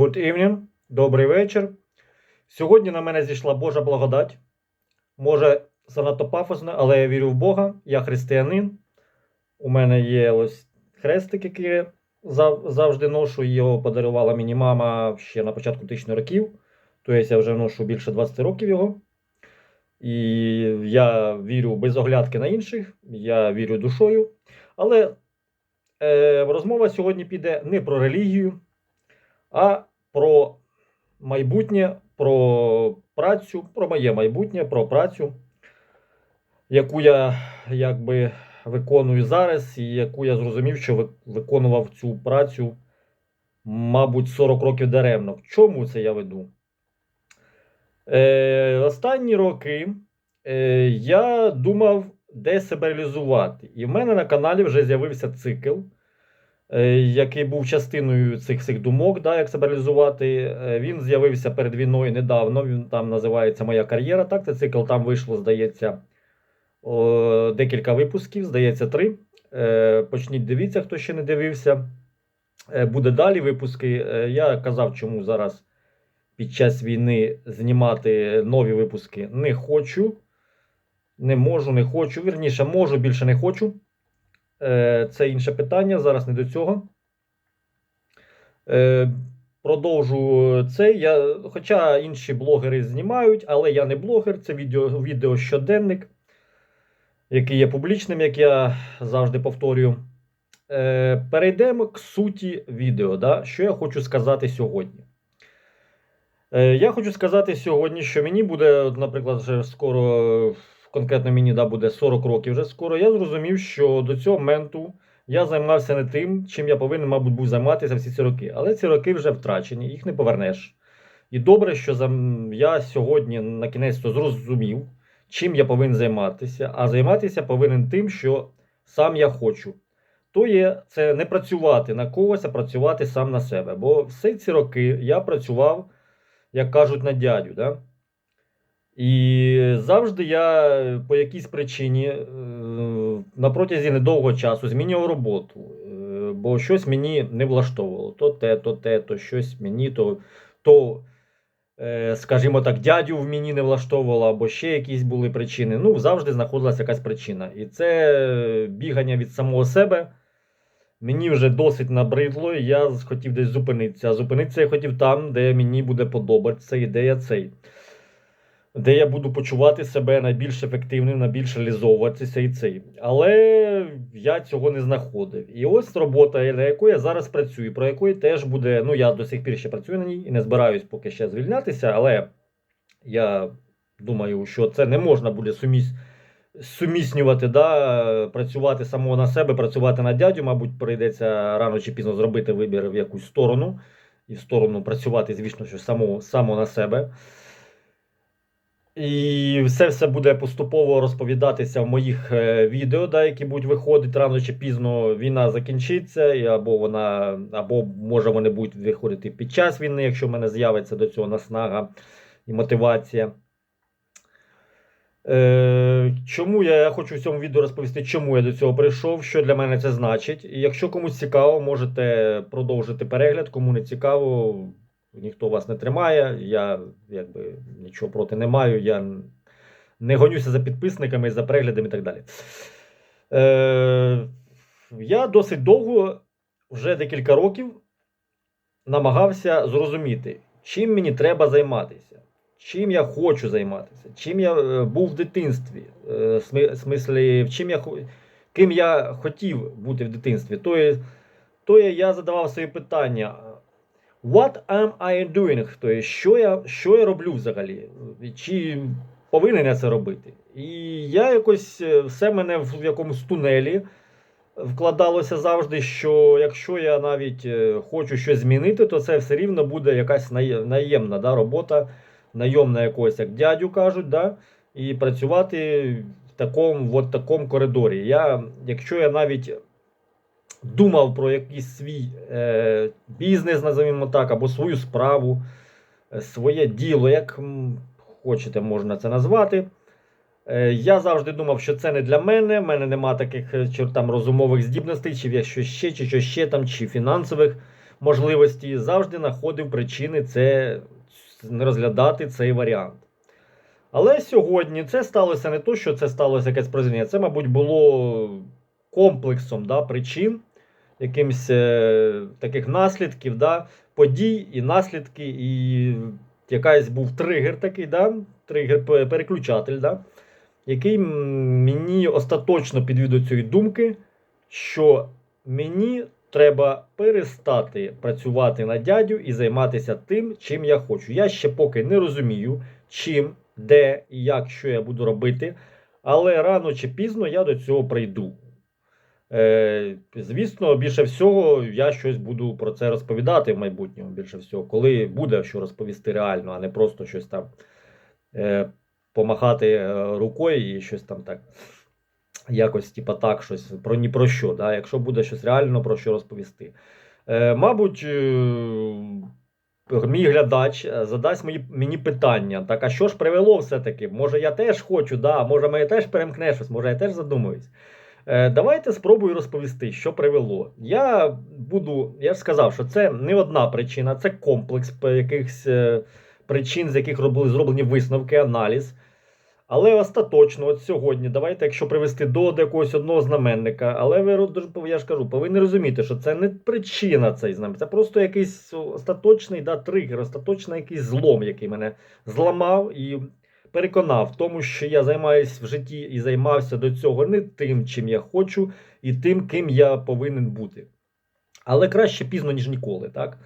Good evening, добрий вечір. Сьогодні на мене зійшла Божа благодать. Може, занадто пафосно, але я вірю в Бога. Я християнин. У мене є ось хрестик, який я завжди ношу. Його подарувала мені мама ще на початку тисячних років. Тобто я вже ношу більше 20 років його. І я вірю без оглядки на інших, я вірю душою. Але е, розмова сьогодні піде не про релігію, а про майбутнє, про працю, про моє майбутнє, про працю, яку я якби виконую зараз, і яку я зрозумів, що виконував цю працю, мабуть, 40 років даремно. В чому це я веду? Е, останні роки е, я думав, де себе реалізувати. І в мене на каналі вже з'явився цикл, який був частиною цих цих думок, да, як себе реалізувати. Е, Він з'явився перед війною недавно. Він там називається Моя кар'єра. Так, це цикл там вийшло, здається, декілька випусків, здається, три. Е, Почніть дивіться, хто ще не дивився. Е, Буде далі випуски. Е, Я казав, чому зараз під час війни знімати нові випуски не хочу. Не можу, не хочу. Вірніше, можу, більше не хочу. Е, Це інше питання. Зараз не до цього. Е, Продовжу це. Я, хоча інші блогери знімають, але я не блогер, це відео, відео щоденник, який є публічним, як я завжди повторюю. Е, Перейдемо к суті відео. Да? Що я хочу сказати сьогодні. Е, Я хочу сказати сьогодні, що мені буде, наприклад, вже скоро, конкретно мені да, буде 40 років вже скоро. Я зрозумів, що до цього моменту я займався не тим, чим я повинен, мабуть, був займатися всі ці роки. Але ці роки вже втрачені, їх не повернеш. І добре, що я сьогодні на кінець зрозумів, чим я повинен займатися. А займатися повинен тим, що сам я хочу. То є це не працювати на когось, а працювати сам на себе. Бо всі ці роки я працював як кажуть, на дядю. Да? І завжди я е, по якійсь причині е, на протязі недовгого часу змінював роботу, е, бо щось мені не влаштовувало. То те, то те, то щось мені, то, то скажімо так, дядю в мені не влаштовувало, або ще якісь були причини. Ну, завжди знаходилася якась причина. І це бігання від самого себе. Мені вже досить набридло, і я хотів десь зупинитися. А зупинитися я хотів там, де мені буде подобатися ідея цей. Де я буду почувати себе найбільш ефективним, найбільш реалізовуватися і цей. Але я цього не знаходив. І ось робота, на яку я зараз працюю, про яку теж буде. Ну, я до сих пір ще працюю на ній і не збираюсь поки ще звільнятися, але я думаю, що це не можна буде суміс суміснювати, да, працювати самого на себе, працювати на дядю, мабуть, прийдеться рано чи пізно зробити вибір в якусь сторону. І в сторону працювати, звісно, що само, само на себе. І все все буде поступово розповідатися в моїх е, відео, да, які будуть виходити рано чи пізно війна закінчиться, або вона, або може вони будуть виходити під час війни, якщо в мене з'явиться до цього наснага і мотивація. Е, чому я, я хочу в цьому відео розповісти, чому я до цього прийшов, що для мене це значить. І якщо комусь цікаво, можете продовжити перегляд. Кому не цікаво, ніхто вас не тримає. Я якби нічого проти не маю. Я не гонюся за підписниками, за переглядами і так далі. Е, я досить довго, вже декілька років, намагався зрозуміти, чим мені треба займатися чим я хочу займатися, чим я е, був в дитинстві, е, смислі, чим я ким я хотів бути в дитинстві. То, то я задавав собі питання. What am I doing? Тобто, що я, що я роблю взагалі? Чи повинен я це робити? І я якось е, все мене в якомусь тунелі вкладалося завжди, що якщо я навіть е, хочу щось змінити, то це все рівно буде якась наємна да, робота найомна якогось, як дядю кажуть, да, і працювати в такому, от такому коридорі. Я, якщо я навіть думав про якийсь свій е, бізнес, називаємо так, або свою справу, е, своє діло, як хочете, можна це назвати. Е, Я завжди думав, що це не для мене. в мене нема таких е, чи там розумових здібностей, чи я щось ще, чи що ще там, чи фінансових можливості, завжди знаходив причини це не розглядати цей варіант. Але сьогодні це сталося не то, що це сталося якесь прозріння, це, мабуть, було комплексом да, причин, якимсь е, таких наслідків, да, подій і наслідки, і якийсь був тригер такий, да, тригер переключатель, да, який мені остаточно підвів до цієї думки, що мені треба перестати працювати на дядю і займатися тим, чим я хочу. Я ще поки не розумію, чим, де і як, що я буду робити, але рано чи пізно я до цього прийду. Е, звісно, більше всього, я щось буду про це розповідати в майбутньому, більше всього, коли буде що розповісти реально, а не просто щось там е, помахати е, рукою і щось там так. Якось, типа так, щось про ні про що. Да? Якщо буде щось реально про що розповісти. Е, мабуть, мій глядач задасть мені, мені питання: так, а що ж привело все-таки? Може, я теж хочу, да? може, мене теж перемкне щось, може, я теж задумаюсь. Е, Давайте спробую розповісти, що привело. Я буду, я ж сказав, що це не одна причина, це комплекс якихось е, причин, з яких робили зроблені висновки, аналіз. Але остаточно, от сьогодні, давайте, якщо привести до, до якогось одного знаменника, але ви я ж кажу, повинні розуміти, що це не причина цей знаменник, це просто якийсь остаточний да, тригер, остаточний якийсь злом, який мене зламав і переконав в тому, що я займаюся в житті і займався до цього не тим, чим я хочу, і тим, ким я повинен бути. Але краще пізно, ніж ніколи, так?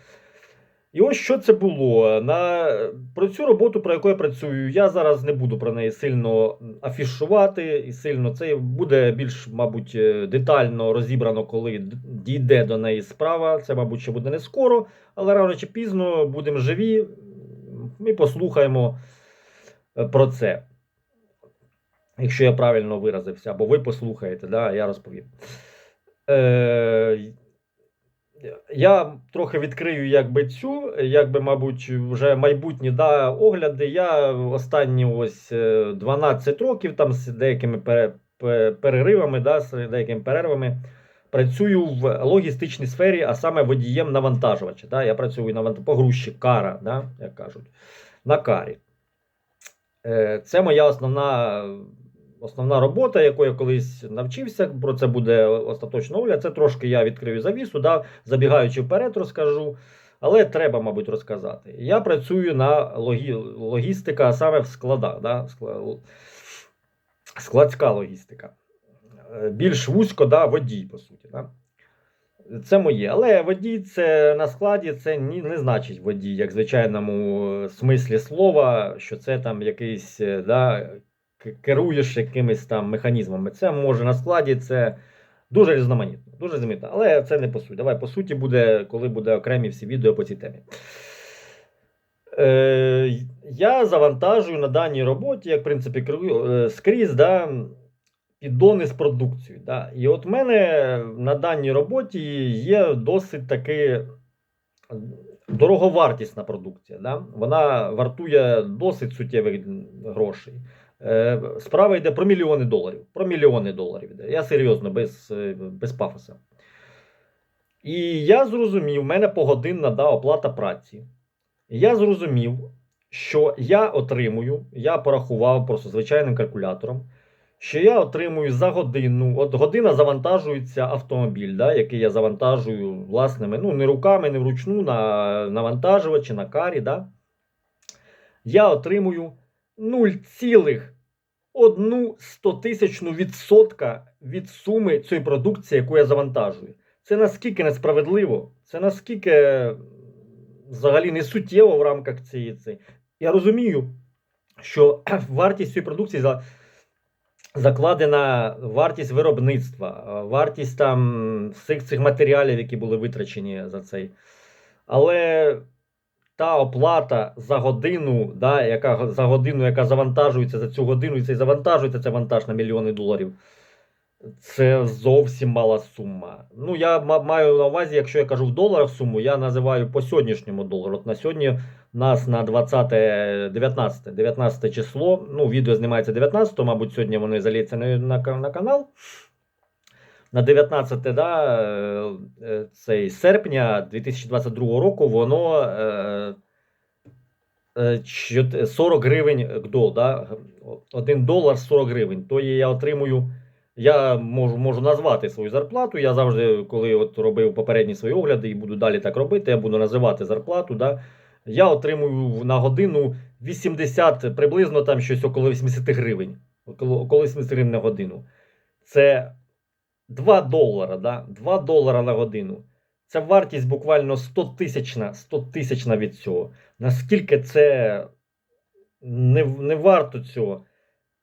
І ось що це було. На, про цю роботу, про яку я працюю, я зараз не буду про неї сильно афішувати, і сильно це буде більш, мабуть, е, детально розібрано, коли дійде до неї справа. Це, мабуть, ще буде не скоро, але рано чи пізно будемо живі. Ми послухаємо про це. Якщо я правильно виразився, або ви послухаєте, да, я розповім. Е, я трохи відкрию якби цю, якби, мабуть, вже майбутні да, огляди. Я останні ось е, 12 років там з деякими переривами, да, з деякими перервами. Працюю в логістичній сфері, а саме водієм навантажувача. Да? Я працюю на вант- погрузчик, кара, да? як кажуть, на карі. Е, Це моя основна, основна робота, яку я колись навчився. Про це буде остаточно огляд. Це трошки я відкрию завісу, да? забігаючи вперед, розкажу. Але треба, мабуть, розказати. Я працюю на логі... логістика, а саме в складах. Да? Складська логістика. Е, Більш вузько, да, водій, по суті. Да? Це моє. Але водій це на складі це ні, не значить водій, як в звичайному е, смислі слова, що це там якийсь е, да, керуєш якимись там механізмами. Це може на складі, це дуже різноманітно. Дуже різноманітно. Але це не по суті. Давай по суті буде, коли буде окремі всі відео по цій темі. Е, я завантажую на даній роботі, як в принципі керую е, скрізь, да, піддони з продукцією. Да. І от в мене на даній роботі є досить таки дороговартісна продукція. Да. Вона вартує досить суттєвих грошей. Е, Справа йде про мільйони доларів. Про мільйони доларів йде. Я серйозно, без, е, без пафоса. І я зрозумів, в мене погодинна да, оплата праці. Я зрозумів, що я отримую, я порахував просто звичайним калькулятором, що я отримую за годину. От година завантажується автомобіль, да, який я завантажую власними, ну, не руками, не вручну, на навантажувачі, на карі. Да. Я отримую 0,1 стотисячну відсотка від суми цієї продукції, яку я завантажую. Це наскільки несправедливо, це наскільки взагалі не суттєво в рамках цієї. цієї. Я розумію, що вартість цієї продукції за, закладена вартість виробництва, вартість там всіх цих матеріалів, які були витрачені за цей. Але та оплата за годину, да, яка, за годину, яка завантажується за цю годину, і цей завантажується це вантаж на мільйони доларів. Це зовсім мала сума. Ну, я маю на увазі, якщо я кажу в доларах суму, я називаю по сьогоднішньому долару. От на сьогодні нас на 20, 19, 19 число. Ну, відео знімається 19, мабуть, сьогодні воно заліється на, на, на канал. на 19 да, е, е, цей серпня 2022 року воно е, е, 40 гривень ГДОЛ, да, 1 долар 40 гривень. То я отримую, я можу, можу назвати свою зарплату. Я завжди, коли от робив попередні свої огляди і буду далі так робити, я буду називати зарплату. Да, я отримую на годину 80, приблизно там щось около 80 гривень. Около, около 80 гривень на годину. Це 2 долара, да? 2 долара на годину. Це вартість буквально 100 тисячна, 100 тисячна від цього. Наскільки це не, не варто цього.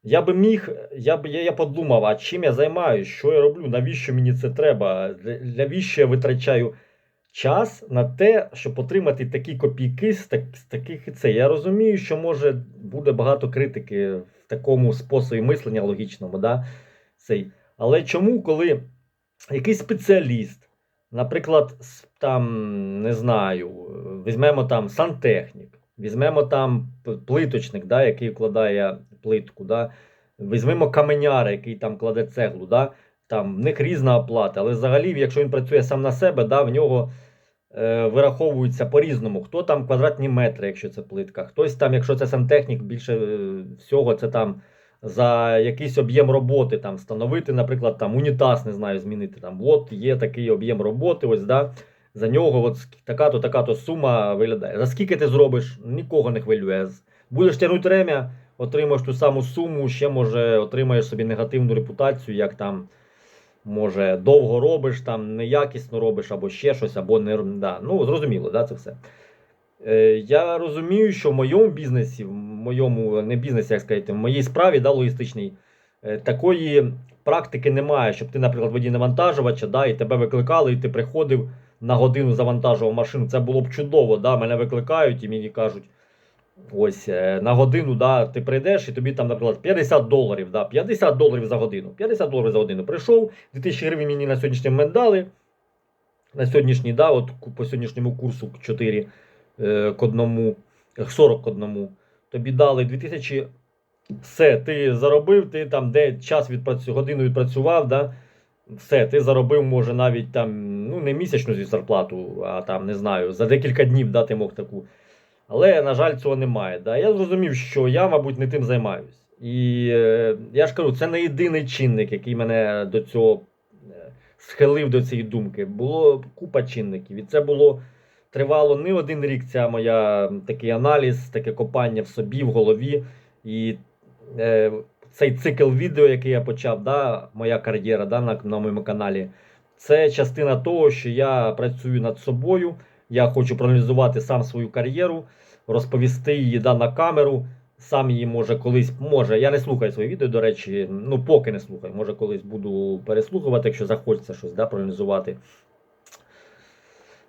Я би міг, я б я, я подумав, а чим я займаюся, що я роблю, навіщо мені це треба? Навіщо я витрачаю час на те, щоб отримати такі копійки з, так, з таких і це. Я розумію, що може буде багато критики в такому способі мислення логічному, да? цей. Але чому, коли якийсь спеціаліст, наприклад, там, не знаю, візьмемо там сантехнік, візьмемо там плиточник, да, який вкладає плитку, да, візьмемо каменяра, який там кладе цеглу, да, там в них різна оплата, але взагалі, якщо він працює сам на себе, да, в нього е, вираховується по-різному. Хто там квадратні метри, якщо це плитка, хтось там, якщо це сантехнік, більше е, всього це там за якийсь об'єм роботи там встановити, наприклад, там унітаз, не знаю, змінити там. От є такий об'єм роботи, ось да. За нього от така-то, така-то сума виглядає. За скільки ти зробиш, нікого не хвилює. Будеш тягнути рем'я, отримаєш ту саму суму, ще може отримаєш собі негативну репутацію, як там. Може, довго робиш, там неякісно робиш, або ще щось, або не да. Ну, зрозуміло, да, це все. Е, я розумію, що в моєму бізнесі, в моєму не бізнесі, як сказати, в моїй справі да, логістичній, е, такої практики немає, щоб ти, наприклад, водій навантажувача, да, і тебе викликали, і ти приходив на годину завантажував машину. Це було б чудово. Да, мене викликають і мені кажуть. Ось е, на годину да, ти прийдеш, і тобі там, наприклад, 50 доларів. Да, 50 доларів за годину. 50 доларів за годину прийшов, 2000 гривень мені на сьогоднішній момент дали. На сьогоднішній, да, от по сьогоднішньому курсу 4 е, к одному, е, 40 к одному. Тобі дали 2000. Все, ти заробив, ти там де час відпрацю, годину відпрацював, да, все, ти заробив, може, навіть там, ну, не місячну зі зарплату, а там, не знаю, за декілька днів да, ти мог таку. Але, на жаль, цього немає. Да. Я зрозумів, що я, мабуть, не тим займаюсь. І е, я ж кажу, це не єдиний чинник, який мене до цього е, схилив до цієї думки. Було купа чинників. І це було тривало не один рік. Ця моя такий аналіз, таке копання в собі, в голові. І е, цей цикл відео, який я почав, да, моя кар'єра да, на, на моєму каналі, це частина того, що я працюю над собою. Я хочу проаналізувати сам свою кар'єру, розповісти її да, на камеру. Сам її може колись, може, я не слухаю свої відео, до речі, ну поки не слухаю, може колись буду переслухувати, якщо захочеться щось да, проаналізувати.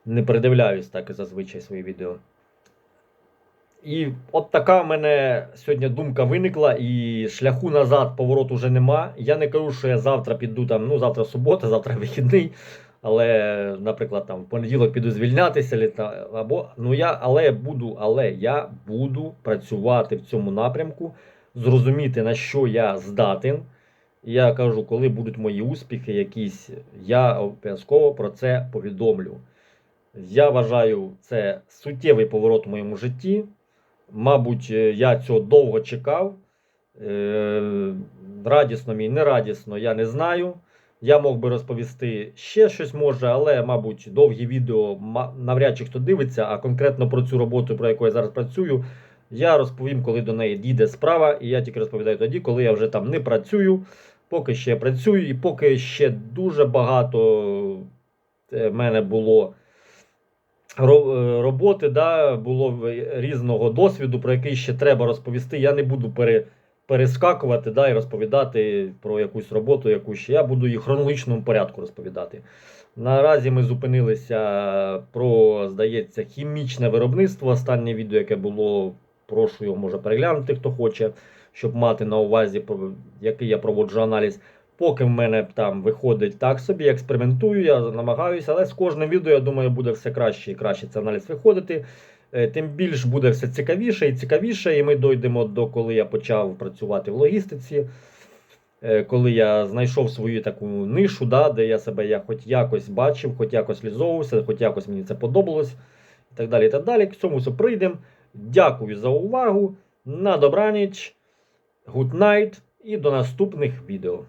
Не передивляюсь так зазвичай свої відео. І от така в мене сьогодні думка виникла, і шляху назад повороту вже нема. Я не кажу, що я завтра піду там, ну завтра субота, завтра вихідний. Але, наприклад, там в понеділок піду звільнятися, або ну я, але буду, але я буду працювати в цьому напрямку, зрозуміти на що я здатен. Я кажу, коли будуть мої успіхи, якісь, я обов'язково про це повідомлю. Я вважаю, це суттєвий поворот у моєму житті. Мабуть, е, я цього довго чекав. Е, Радісно мені, не радісно, я не знаю. Я мог би розповісти ще щось може, але, мабуть, довгі відео навряд чи хто дивиться, а конкретно про цю роботу, про яку я зараз працюю, я розповім, коли до неї дійде справа. І я тільки розповідаю тоді, коли я вже там не працюю, поки ще працюю, і поки ще дуже багато е, в мене було роботи, да, було різного досвіду, про який ще треба розповісти. Я не буду пере, перескакувати да, і розповідати про якусь роботу, яку ще я буду її в хронологічному порядку розповідати. Наразі ми зупинилися про, здається, хімічне виробництво. Останнє відео, яке було, прошу його може переглянути, хто хоче, щоб мати на увазі, який я проводжу аналіз. Поки в мене там виходить так собі, експериментую, я намагаюся, але з кожним відео, я думаю, буде все краще і краще цей аналіз виходити. Е, Тим більш буде все цікавіше і цікавіше, і ми дійдемо до коли я почав працювати в логістиці. е, коли я знайшов свою таку нишу, да, де я себе я хоч якось бачив, хоч якось лізовувався, хоч якось мені це подобалось. І так далі. і так далі. К цьому все прийдемо. Дякую за увагу. На добраніч, good night і до наступних відео.